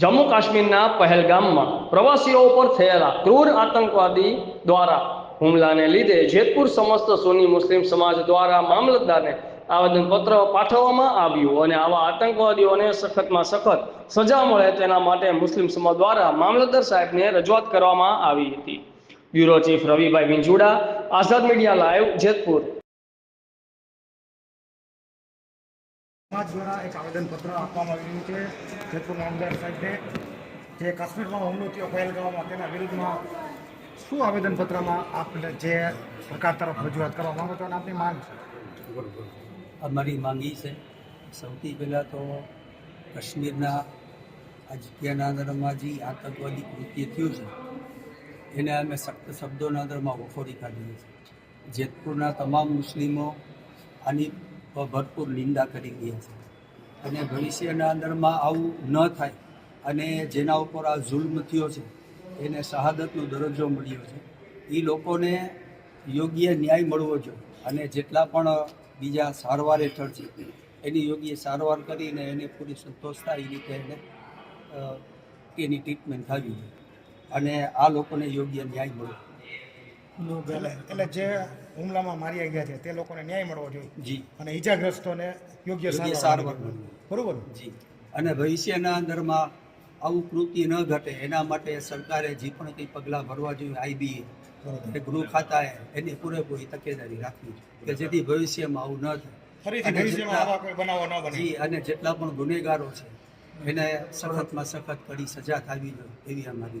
જમ્મુ કાશ્મીરના પહેલગામમાં પ્રવાસીઓ ઉપર થયેલા ક્રૂર આતંકવાદી દ્વારા હુમલાને લીધે જેતપુર સમસ્ત સોની મુસ્લિમ સમાજ દ્વારા મામલતદારને આવેદનપત્ર પાઠવવામાં આવ્યું અને આવા આતંકવાદીઓને સખતમાં સખત સજા મળે તેના માટે મુસ્લિમ સમાજ દ્વારા મામલતદાર સાહેબને રજૂઆત કરવામાં આવી હતી. Bureau chief Ravibhai Vinjuda, Azad media live Jetpur. સમાજ દ્વારા એક આવેદનપત્ર આપવામાં આવ્યું છે. જેતપુર મામલદાર સાહેબને જે કાશ્મીરમાં હુમલો થયો પહેલગામમાં તેના વિરુદ્ધમાં શું આવેદનપત્રમાં આપને જે સરકાર તરફ રજૂઆત કરવા માંગો છો અને આપની માંગ છે? અમારી માંગી છે. સૌથી પહેલાં તો કાશ્મીરના આ જગ્યાના અંદરમાં જે આતંકવાદી કૃત્ય થયું છે, એને અમે સખ્ત શબ્દોના અંદરમાં વખોડી કાઢીએ છીએ. જેતપુરના તમામ મુસ્લિમો આની ભરપૂર નિંદા કરી ગયા છે. અને ભવિષ્યના અંદરમાં આવું ન થાય અને જેના ઉપર આ જુલ્મ થયો છે, એને શહાદતનો દરજ્જો મળ્યો છે. એ લોકોને યોગ્ય ન્યાય મળવો જોઈએ અને જેટલા પણ બીજા સારવાર હેઠળ છે, એની યોગ્ય સારવાર કરીને એને પૂરી સંતોષ થાય એ રીતે એને એની ટ્રીટમેન્ટ થવી જોઈએ. અને આ લોકોને યોગ્ય ન્યાય મળવો એટલે એટલે જે હુમલામાં માર્યા ગયા છે તે લોકોને ન્યાય મળવો જોઈએ. અને ઈજાગ્રસ્તોને યોગ્ય સારવાર બરોબર? જી. અને ભવિષ્યના અંદરમાં આવું કૃતિ ન ઘટે એના માટે સરકારે જે પણ કંઈ પગલાં ભરવા જોઈએ આઈબીએ બરોબર. ગૃહ ખાતાએ એની પૂરેપૂરી તકેદારી રાખવી કે જેથી ભવિષ્યમાં આવું ન થાય. અને જેટલા- આવા કોઈ બનાવો ન બને. જી અને જેટલા પણ ગુનેગારો છે એને સખતમાં સખત કડી સજા થવી જોઈએ એવી અમારી